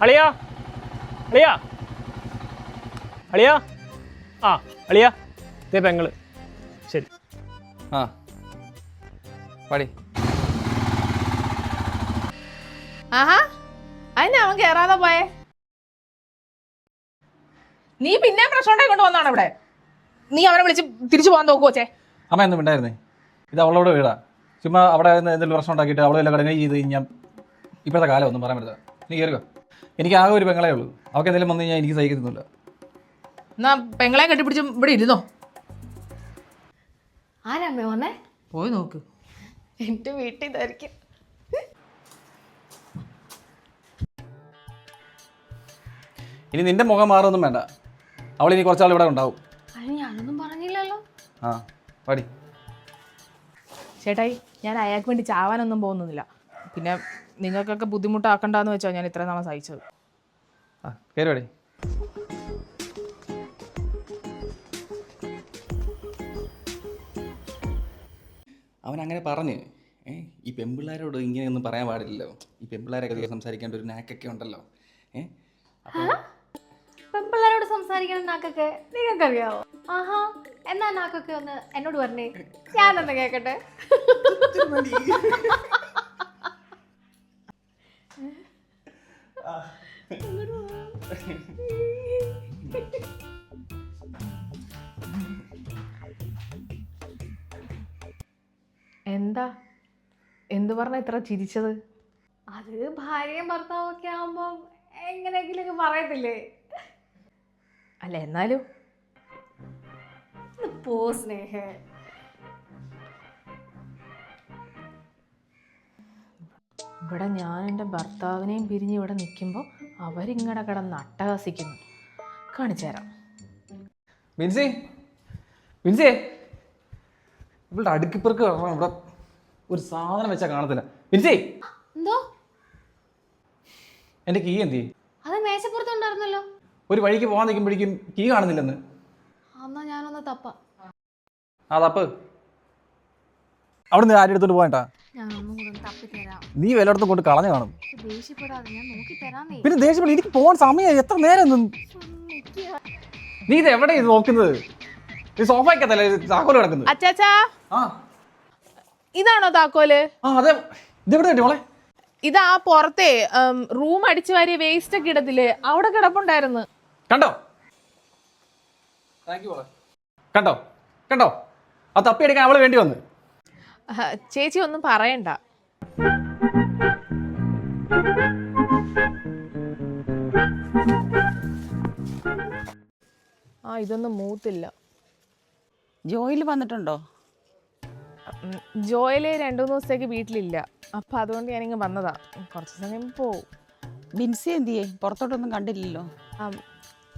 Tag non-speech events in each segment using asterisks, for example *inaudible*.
അളിയാ? അളിയാ? അളിയാ? ആ അളിയാ? ഇതേ പെങ്ങൾ. ശരി. ആ. പാടി. ആഹാ. അതിന് അവൻ കേറാതെ പോയേ. നീ പിന്നെ പ്രശ്നം ഉണ്ടായി കൊണ്ട് വന്നാണ് ഇവിടെ? നീ അവനെ വിളിച്ച് തിരിച്ചു പോകാൻ നോക്കുവോ ചേ അമ്മ എന്നും ഉണ്ടായിരുന്നേ ഇത് അവളോട് വീടാ. ചുമ്മാ അവിടെ എന്തെങ്കിലും പ്രശ്നം ഉണ്ടാക്കിയിട്ട് അവളെല്ലാം കടങ്ങി ചെയ്ത് കഴിഞ്ഞാൽ ഇപ്പോഴത്തെ കാലം ഒന്നും പറയാൻ പറ്റില്ല നീ കയറുക എനിക്ക് ആകെ ഒരു പെങ്ങളെ ഉള്ളൂ. അവൾക്ക് എന്തെങ്കിലും വന്നു കഴിഞ്ഞാൽ എനിക്ക് സഹിക്കുന്നില്ല എന്നാ പെങ്ങളെ കെട്ടിപ്പിടിച്ച് ഇവിടെ ഇരുന്നോ? ആരാമ്മേ വന്നേ? പോയി നോക്ക്. എന്റെ വീട്ടിൽ ഇതായിരിക്കും. ഇനി നിന്റെ മുഖം മാറൊന്നും വേണ്ട. അവൾ ഇനി കുറച്ചാൾ ഇവിടെ ഉണ്ടാവും. അത് ഞാനൊന്നും പറഞ്ഞില്ലല്ലോ. ആ പാടി. ചേട്ടായി ഞാൻ അയാൾക്ക് വേണ്ടി ചാവാനൊന്നും പോകുന്നില്ല പിന്നെ നിങ്ങൾക്കൊക്കെ ബുദ്ധിമുട്ടാക്കണ്ടെന്ന് വെച്ചാൽ ഞാൻ ഇത്ര നാളെ സഹിച്ചത്. ആ കയറി അവൻ അങ്ങനെ പറഞ്ഞ് ഏഹ് ഈ പെമ്പിള്ളാരോട് ഇങ്ങനെയൊന്നും പറയാൻ പാടില്ലല്ലോ. ഈ പെമ്പിള്ളാരൊക്കെ അധികം സംസാരിക്കേണ്ട ഒരു നാക്കൊക്കെ ഉണ്ടല്ലോ. ഏഹ് പെമ്പിള്ളാരോട് സംസാരിക്കണം നാക്കൊക്കെ നിങ്ങൾക്കറിയാവോ? ആഹാ എന്നാ നാക്കൊക്കെ ഒന്ന് എന്നോട് പറഞ്ഞേ. ഞാനൊന്ന് കേക്കട്ടെ. *laughs* എന്താ? എന്തു പറഞ്ഞ ഇത്ര ചിരിച്ചത്? അത് ഭാര്യയും ഭർത്താവും ഒക്കെ ആവുമ്പോ എങ്ങനെയെങ്കിലൊക്കെ പറയത്തില്ലേ? അല്ല എന്നാലും? പോ സ്നേഹ. ഇവിടെ ഞാൻ എന്റെ ഭർത്താവിനെയും പിരിഞ്ഞ് ഇവിടെ നിൽക്കുമ്പോൾ അവരിങ്ങടെ കിടന്ന് അട്ടഹസിക്കുന്നു. കാണിച്ചു തരാം. മിൻസി മിൻസി. ഇവളുടെ അടുക്കിപ്പുറക്ക് കാണണം ഇവിടെ ഒരു സാധനം വെച്ചാൽ കാണത്തില്ല. മിൻസി. എന്തോ? എന്റെ കീ എന്തി? അത് മേശപ്പുറത്തുണ്ടായിരുന്നല്ലോ ഒരു വഴിക്ക് പോകാൻ നിൽക്കുമ്പോഴേക്കും കീ കാണുന്നില്ലെന്ന്. എന്നാ ഞാനൊന്ന് തപ്പ. ആ തപ്പ്. അവിടെ നിന്ന് ആരും എടുത്തോണ്ട് പോകാൻ ഞാനൊന്നും കൂടെ ഒന്ന് തപ്പിത്തരാം. നീ വല്ലയിടത്തും കൊണ്ട് കളഞ്ഞു കാണും. പിന്നെ ദേഷ്യപ്പെടാ എനിക്ക് പോകാൻ സമയം എത്ര നേരം നിന്ന് നീ ഇത് എവിടെ ഇത് നോക്കുന്നത്? നീ സോഫയ്ക്കത്തല്ലേ താക്കോൽ കിടക്കുന്നത്. അച്ചാച്ചാ. ഇതാണോ താക്കോൽ? ആ അതെ. ഇതെവിടെ കിട്ടി മോളെ? ഇതാ പുറത്തെ റൂം അടിച്ചു വാരിയ വേസ്റ്റ് ഒക്കെ ഇടത്തില്ലേ? അവിടെ കിടപ്പുണ്ടായിരുന്നു. കണ്ടോ? കണ്ടോ? കണ്ടോ? ആ തപ്പിയെടുക്കാൻ അവൾ വേണ്ടി വന്നു. ചേച്ചി ഒന്നും പറയണ്ട. ആ ഇതൊന്നും മൂത്തില്ല. ജോയിൽ വന്നിട്ടുണ്ടോ? ജോയിൽ രണ്ടു മൂന്ന് ദിവസത്തേക്ക് വീട്ടിലില്ല. അപ്പൊ അതുകൊണ്ട് ഞാനിങ്ങ് വന്നതാ. കുറച്ച് സമയം പോവും. ബിൻസി എന്തിയേ? പുറത്തോട്ടൊന്നും കണ്ടില്ലല്ലോ. ആ,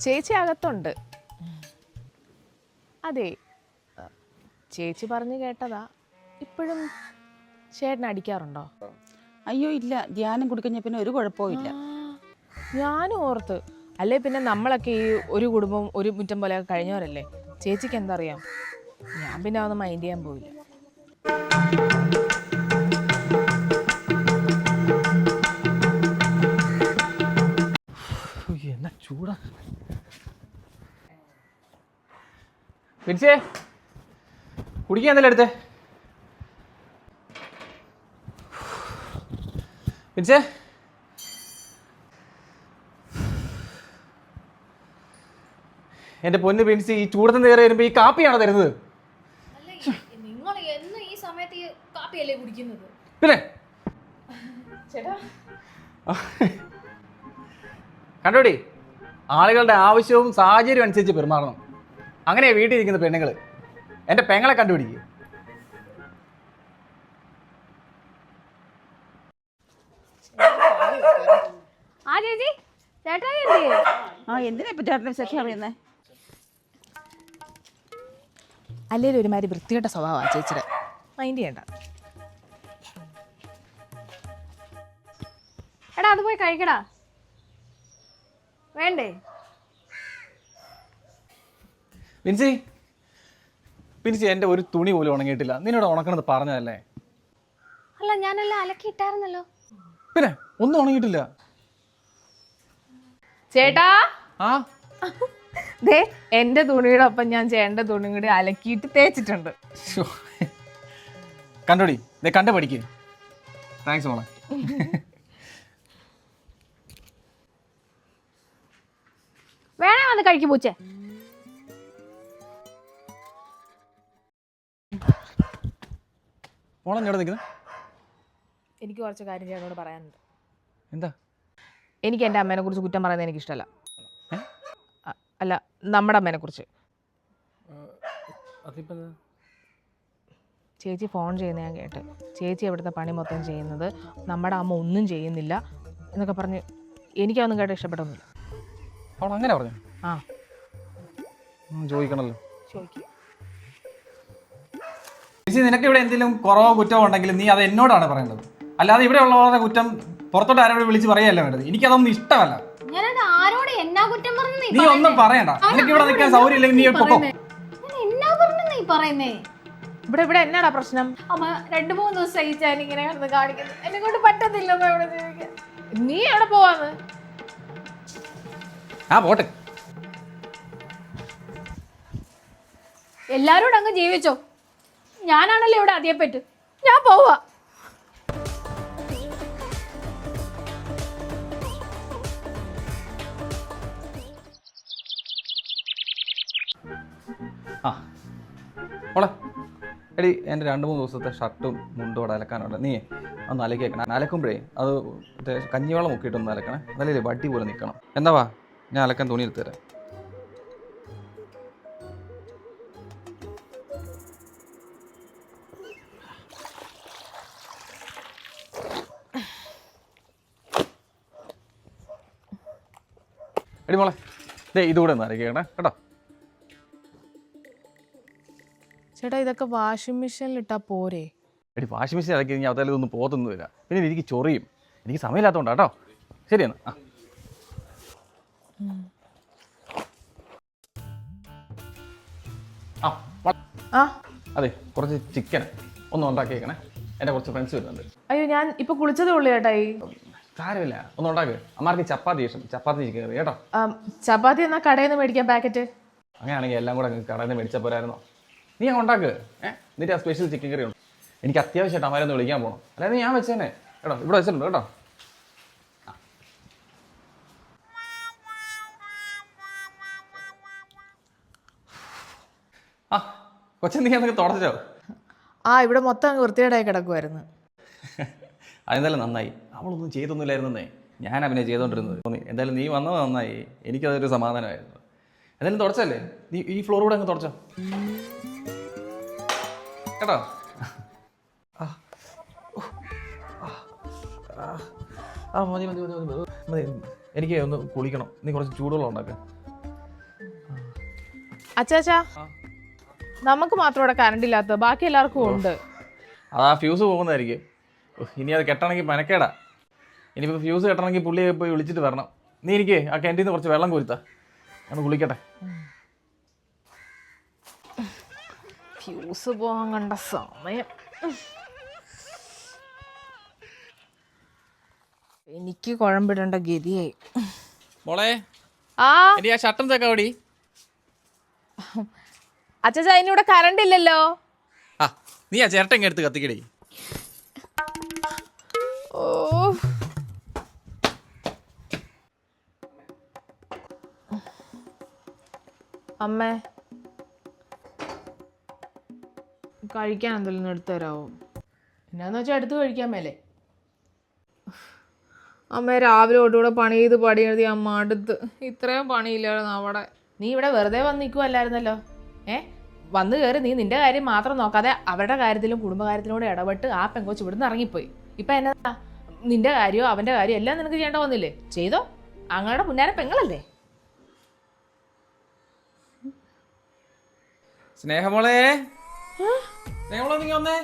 ചേച്ചി അകത്തുണ്ട്. അതെ ചേച്ചി പറഞ്ഞു കേട്ടതാ. ഇപ്പോഴും ചേട്ടൻ അടിക്കാറുണ്ടോ അയ്യോ ഇല്ല. ധ്യാനം കുടിക്കഞ്ഞ പിന്നെ ഒരു കുഴപ്പവും ഇല്ല. ഓർത്ത്. അല്ലേ പിന്നെ നമ്മളൊക്കെ ഈ ഒരു കുടുംബം ഒരു മുറ്റം പോലെ കഴിഞ്ഞവരല്ലേ? ചേച്ചിക്ക് എന്തറിയാം? ഞാൻ പിന്നെ അതൊന്നും മൈൻഡ് ചെയ്യാൻ പോയില്ല എന്നാ ചൂടാ. പിടിച്ചേ കുടിക്കാൻ എന്തെങ്കിലും എടുത്തേ? പിടിച്ചേ എന്റെ പൊന്ന് പിൻസി ഈ ചൂടത്ത് നേരെ വരുമ്പോൾ ഈ കാപ്പിയാണോ തരുന്നത്? നിങ്ങൾ എന്ന് ഈ സമയത്ത് ഈ കാപ്പിയല്ലേ കുടിക്കുന്നത്? പിന്നെ? ചേട്ടാ. കണ്ടോടി? ആളുകളുടെ ആവശ്യവും സാഹചര്യവും അനുസരിച്ച് പെരുമാറണം. അങ്ങനെയാ വീട്ടിൽ ഇരിക്കുന്ന പെണ്ണുങ്ങൾ എന്റെ പെങ്ങളെ കണ്ടുപിടിക്കുക ചേച്ചി? ചേട്ടാ ആ എന്തിനാ ഇപ്പൊ ചേട്ടനെ വിശേഷം അറിയുന്നേ? അല്ലേ ഒരുമാതിരി വൃത്തികെട്ട സ്വഭാവമാണ് ചേച്ചിയുടെ. മൈൻഡ് ചെയ്യണ്ട. എടാ അത് പോയി കഴിക്കടാ. വേണ്ടേ? വിൻസി പിൻസി എന്റെ ഒരു തുണി പോലും ഉണങ്ങിയിട്ടില്ല. നിന്നോട് ഉണക്കണത് പറഞ്ഞതല്ലേ? അല്ല ഞാനെല്ലാം അലക്കിയിട്ടായിരുന്നല്ലോ. പിന്നെ ഒന്നും ഉണങ്ങിയിട്ടില്ല. ചേട്ടാ? ആ? ദേ എന്റെ തുണിയുടെ ഒപ്പം ഞാൻ ചേട്ടന്റെ തുണി കൂടി അലക്കിയിട്ട് തേച്ചിട്ടുണ്ട്. ശ്ശോ. കണ്ടോടി? ദേ കണ്ട പഠിക്ക്. താങ്ക്സ് മോളെ. വേണേ വന്ന് കഴിക്കും പൂച്ചേ. മോളെ എവിടെ നിൽക്കുന്നത് എനിക്ക് കുറച്ച് കാര്യം ചേട്ടനോട് പറയാനുണ്ട്. എന്താ? എനിക്ക് എന്റെ അമ്മേനെ കുറിച്ച് കുറ്റം പറയുന്നത് എനിക്ക് ഇഷ്ടമല്ല അല്ല നമ്മുടെ അമ്മേനെ കുറിച്ച്. അതിപ്പോ ചേച്ചി ഫോൺ ചെയ്യുന്ന ഞാൻ കേട്ട്. ചേച്ചി അവിടുത്തെ പണി മൊത്തം ചെയ്യുന്നത് നമ്മുടെ അമ്മ ഒന്നും ചെയ്യുന്നില്ല എന്നൊക്കെ പറഞ്ഞ് എനിക്കതൊന്നും കേട്ട് ഇഷ്ടപ്പെട്ടൊന്നുമില്ല. അവൾ അങ്ങനെ പറഞ്ഞു? ആ. ചോദിക്കണല്ലോ. ചേച്ചി നിനക്ക് ഇവിടെ എന്തെങ്കിലും കുറവോ കുറ്റമോ ഉണ്ടെങ്കിൽ നീ അത് എന്നോടാണ് പറയുന്നത് അല്ലാതെ ഇവിടെ ഉള്ളവരുടെ കുറ്റം പുറത്തോട്ട് ആരോട് വിളിച്ച് പറയല്ല വേണ്ടത് എനിക്കതൊന്നും ഇഷ്ടമല്ല. ഞാനത് ആരോട് എന്നാ കുറ്റം പറഞ്ഞു നീ ഒന്നും പറയണ്ട. നിനക്ക് ഇവിടെ നിൽക്കാൻ സൗകര്യം ഇല്ലെങ്കിൽ നീ പൊക്കോ. ഞാൻ എന്നാ പറഞ്ഞു നീ പറയുന്നേ? ഇവിടെ ഇവിടെ എന്നാടാ പ്രശ്നം? അമ്മ രണ്ടു മൂന്ന് ദിവസം ഈ ഞാൻ ഇങ്ങനെ കിടന്ന് കാണിക്കുന്നു. എന്നെ കൊണ്ട് പറ്റത്തില്ല അമ്മ ഇവിടെ ജീവിക്കാൻ നീ എവിടെ പോവാന്ന്? ആ പോട്ടെ. എല്ലാരോടും അങ്ങ് ജീവിച്ചോ? ഞാനാണല്ലോ ഇവിടെ അതേ പറ്റു ഞാൻ പോവാ. മോളെ എടി എന്റെ രണ്ട് മൂന്ന് ദിവസത്തെ ഷർട്ടും മുണ്ടും അവിടെ അലക്കാനുണ്ട്. നീ ഒന്ന് അലക്കിയേക്കണം. അലക്കുമ്പോഴേ അത് കഞ്ഞിവെള്ളം മുക്കിയിട്ടൊന്ന് അലക്കണേ. അതല്ലേ വട്ടി പോലെ നിൽക്കണം എന്താ വാ ഞാൻ അലക്കാൻ തുണി എടുത്തു തരാം. എടി മോളെ ദേ ഇതുകൂടെ ഒന്ന് അരക്കണേ കേട്ടോ? ചേട്ടാ ഇതൊക്കെ വാഷിംഗ് മെഷീനിൽ ഇട്ടാ പോരെ? എടി വാഷിംഗ് മെഷീൻ ഇറക്കി കഴിഞ്ഞാൽ അതായത് ഒന്നും പോത്തൊന്നും വരില്ല പിന്നെ എനിക്ക് ചൊറിയും. എനിക്ക് സമയമില്ലാത്തതുകൊണ്ട് കേട്ടോ ശരിയെന്ന് ആ. ആ വ- ആ. അതെ കുറച്ച് ചിക്കൻ ഒന്ന് ഉണ്ടാക്കിയേക്കണേ. എന്റെ കുറച്ച് ഫ്രണ്ട്സ് വരുന്നുണ്ട്. അയ്യോ ഞാൻ ഇപ്പൊ കുളിച്ചതേ ഉള്ളു ചേട്ടായി സാരമില്ല ഒന്ന് ഉണ്ടാക്ക്. അമ്മാർക്ക് ചപ്പാത്തി ഇഷ്ടം. ചപ്പാത്തി ചിക്കൻ കറി കേട്ടോ. ചപ്പാത്തി എന്നാ കടയിൽ നിന്ന് മേടിക്കാം പാക്കറ്റ്? അങ്ങനെയാണെങ്കിൽ എല്ലാം കൂടെ അങ്ങ് കടയിൽ നിന്ന് മേടിച്ചാൽ പോരായിരുന്നോ? നീ ഞാൻ ഉണ്ടാക്ക്. ഏഹ് എന്നിട്ട് ആ സ്പെഷ്യൽ ചിക്കൻ കറി ഉണ്ട്. എനിക്ക് അത്യാവശ്യമായിട്ട് അമ്മമാരൊന്ന് വിളിക്കാൻ പോകണം അല്ലാതെ ഞാൻ വെച്ചേനെ. കേട്ടോ ഇവിടെ വെച്ചിട്ടുണ്ട് കേട്ടോ. ആ കൊച്ചൻ നീ അതൊക്കെ തുടച്ചോ. ആ ഇവിടെ മൊത്തം അങ്ങ് വൃത്തികേടായി കിടക്കുമായിരുന്നു അതെന്തായാലും *laughs* നന്നായി. അവളൊന്നും ചെയ്തൊന്നുമില്ലായിരുന്നേ. ഞാൻ അവനെ ചെയ്തുകൊണ്ടിരുന്നത് എന്തായാലും നീ വന്നത് നന്നായി. എനിക്കതൊരു സമാധാനമായിരുന്നു. എന്തായാലും തുടച്ചല്ലേ? നീ ഈ ഫ്ലോർ കൂടെ അങ്ങ് തുടച്ചോ. കേട്ടോ. ആ. മതി മതി മതി മതി മതി. എനിക്ക് ഒന്ന് കുളിക്കണം. നീ കുറച്ച് ചൂടുവെള്ളം ഉണ്ടാക്കുക അച്ചാച്ചാ നമുക്ക് മാത്രം ഇവിടെ കറണ്ട് ഇല്ലാത്ത ബാക്കി എല്ലാവർക്കും ഉണ്ട്. അതാ ആ ഫ്യൂസ് പോകുന്നതായിരിക്കും ഇനി അത് കെട്ടണമെങ്കിൽ മനക്കേടാ. ഇനിയിപ്പോൾ ഫ്യൂസ് കെട്ടണമെങ്കിൽ പുള്ളിയെ പോയി വിളിച്ചിട്ട് വരണം. നീ എനിക്ക് ആ കിണറ്റിൽ നിന്ന് കുറച്ച് വെള്ളം കുരുത്താ. ഞാൻ കുളിക്കട്ടെ. ഫ്യൂസ് പോകാൻ കണ്ട സമയം. എനിക്ക് കുഴമ്പിടേണ്ട ഗതിയായി. മോളെ ആ? എനിക്ക് ആ ഷർട്ടും തേക്കാ അച്ഛാ അച്ചാച്ചാ കറണ്ട് ഇല്ലല്ലോ. ആ നീ ആ ചിരട്ടങ്ങ് എടുത്ത് കത്തിക്കടേ. ഓ. അമ്മേ കഴിക്കാൻ എന്തെങ്കിലും എടുത്തു തരാമോ എന്നാന്ന് വെച്ചാൽ എടുത്ത് കഴിക്കാൻ മേലെ. അമ്മ രാവിലെ തൊട്ടുകൂടെ പണി ചെയ്ത് പണി എഴുതി അമ്മ അടുത്ത്. ഇത്രയും പണിയില്ലായിരുന്നു അവിടെ. നീ ഇവിടെ വെറുതെ വന്ന് നിൽക്കുമല്ലായിരുന്നല്ലോ ഏ? വന്നു കയറി നീ നിന്റെ കാര്യം മാത്രം നോക്കാതെ അവരുടെ കാര്യത്തിലും കുടുംബകാര്യത്തിലും കൂടെ ഇടപെട്ട് ആ പെങ്കോച്ച് ഇവിടുന്ന് ഇറങ്ങിപ്പോയി. ഇപ്പം എന്നാ? നിന്റെ കാര്യമോ അവന്റെ കാര്യമോ എല്ലാം നിനക്ക് ചെയ്യേണ്ട വന്നില്ലേ? ചെയ്തോ? അങ്ങയുടെ പുന്നാര പെങ്ങളല്ലേ? സ്നേഹമോളെ. ഞങ്ങളൊന്നിങ്ങി വന്നേ?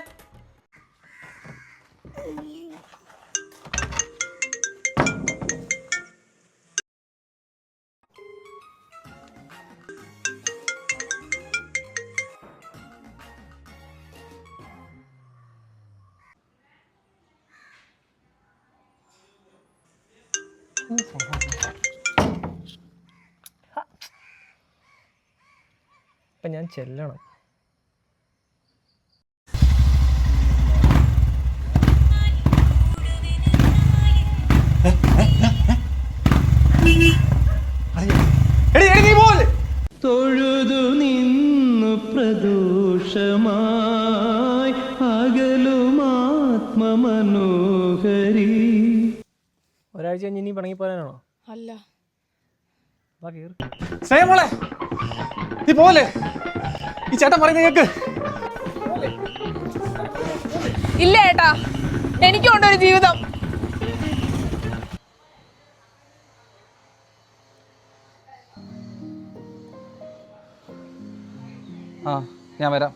അപ്പം ഞാൻ ചെല്ലണം. പണങ്ങി പോരാനാണോ അല്ല സ്നേഹമോളെ നീ പോലെ ഈ ചേട്ടൻ പറയുന്നത് കേക്ക്. ഇല്ല ഏട്ടാ എനിക്കുണ്ട് ഒരു ജീവിതം. ആ ഞാൻ വരാം.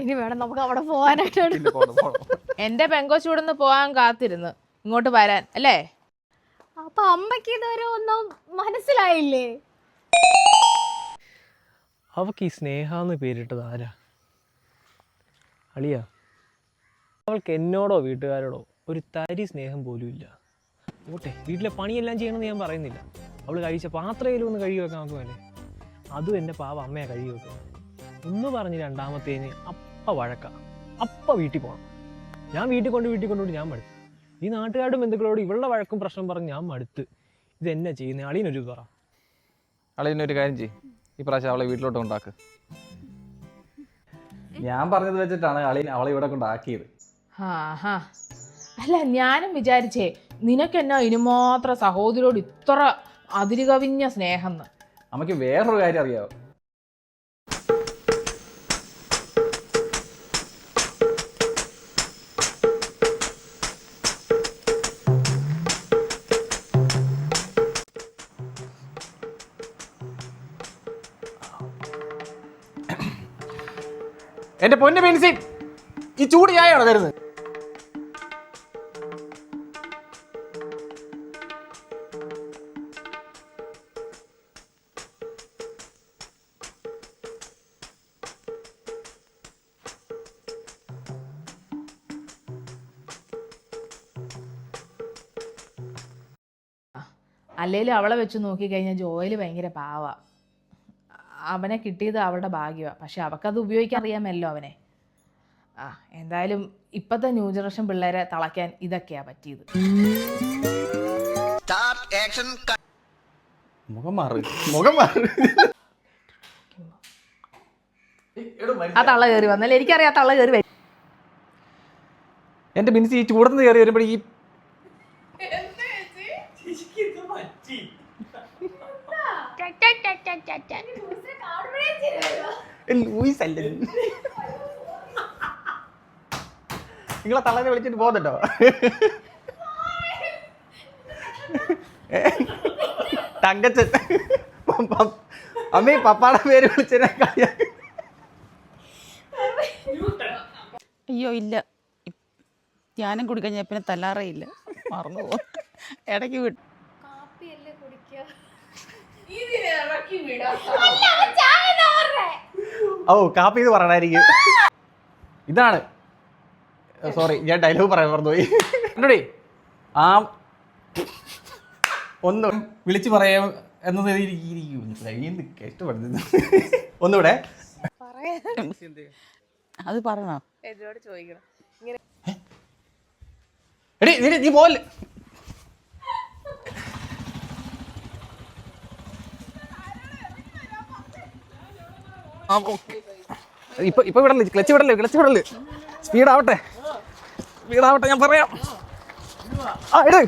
ഇനി വേണം നമുക്ക് അവിടെ പോകാനായിട്ട് പിന്നെ പോണം, പോണം. എന്റെ പെങ്കോച്ച് ഇവിടെ നിന്ന് പോകാൻ കാത്തിരുന്ന്. ഇങ്ങോട്ട് വരാൻ അല്ലേ? അപ്പൊ അമ്മയ്ക്ക് ഇതുവരെ ഒന്നും മനസ്സിലായില്ലേ? അവൾക്ക് ഈ സ്നേഹ എന്ന് പേരിട്ടത് ആരാ? അളിയ അവൾക്ക് എന്നോടോ വീട്ടുകാരോടോ ഒരു തരി സ്നേഹം പോലും ഇല്ല. ഓട്ടെ വീട്ടിലെ പണിയെല്ലാം ചെയ്യണമെന്ന് ഞാൻ പറയുന്നില്ല. അവൾ കഴിച്ച പാത്രയിലും ഒന്ന് കഴുകി വെക്കാൻ നോക്കുമല്ലേ അതും എന്റെ പാവ അമ്മയെ കഴുകി വെക്കുക ഒന്ന് പറഞ്ഞ് രണ്ടാമത്തേന് അപ്പ വഴക്ക. അപ്പ വീട്ടിൽ പോകണം ഞാൻ വീട്ടിൽ കൊണ്ട് വീട്ടിൽ കൊണ്ടുപോയി ഞാൻ മടുത്തു. ഈ നാട്ടുകാരുടെ ബന്ധുക്കളോട് ഇവളുടെ വഴക്കും പ്രശ്നം പറഞ്ഞ് ഞാൻ മടുത്ത്. ഇത് എന്നാ ചെയ്യുന്നത് അളിയനൊരു പറ. അളിയനൊരു ഒരു കാര്യം ചെയ്യും. ഈ പ്രാവശ്യം അവളെ വീട്ടിലോട്ട് കൊണ്ടാക്ക്. ഞാൻ പറഞ്ഞത് വെച്ചിട്ടാണ് അളിയൻ അവളെ ഇവിടെ കൊണ്ടാക്കിയത്. അല്ല ഞാനും വിചാരിച്ചേ നിനക്കെന്നാ ഇനിമാത്ര സഹോദരോട് ഇത്ര അതിരുകവിഞ്ഞ സ്നേഹം അമ്മയ്ക്ക് അമ്മയ്ക്ക് വേറൊരു കാര്യം അറിയാവോ? എന്റെ പൊന്നു പെൻസി ഈ ചൂട് ചായയാണോ തരുന്നത് അല്ലേലും അവളെ വെച്ച് നോക്കിക്കഴിഞ്ഞാൽ ജോയിൽ ഭയങ്കര പാവ. അവനെ കിട്ടിയത് അവളുടെ ഭാഗ്യമാണ് പക്ഷെ അവൾക്കത് ഉപയോഗിക്കാൻ അറിയാമല്ലോ അവനെ. ആ എന്തായാലും ഇപ്പോഴത്തെ ന്യൂ ജനറേഷൻ പിള്ളേരെ തളയ്ക്കാൻ ഇതൊക്കെയാ പറ്റിയത്. മുഖം മാറ്. മുഖം മാറ്. ആ തള്ള കയറി വന്നല്ലേ? എനിക്കറിയാം ആ തള്ള കയറി വരും. എന്റെ മിനിസ് ഈ ചൂടത്ത് കയറി വരുമ്പോൾ ഈ ലൂയിസ് അല്ലേ? നിങ്ങളെ തള്ളനെ വിളിച്ചിട്ട് പോകുന്നുണ്ടോ തങ്കച്ചൻ. അമ്മ പപ്പാടെ പേര് വിളിച്ചതിനെ കളിയാക്കി അയ്യോ ഇല്ല. ധ്യാനം കുടിക്കഴിഞ്ഞാൽ പിന്നെ തല്ലാറേ ഇല്ല. മറന്നു പോകും ഇടയ്ക്ക് വിട്ടു ഓ കാപ്പി ഇത് പറയണായിരിക്കും. ഇതാണ്. സോറി ഞാൻ ഡയലോഗ് പറയാൻ മറന്നുപോയി. എന്നോടേ ആ ഒന്ന് വിളിച്ച് പറയാം എന്നത് ഇഷ്ടപ്പെടുന്നു ഒന്നുകൂടെ. അത് പറയണോ? എന്നോട് ചോദിക്കണം. എടി നീ നീ പോലെ ഇപ്പൊ ഇപ്പൊ വിടല്ലേ ക്ലച്ച് വിടല്ലേ ക്ലച്ച് വിടല്ലേ സ്പീഡ് ആവട്ടെ സ്പീഡ് ആവട്ടെ ഞാൻ പറയാം. ആ ഇട്.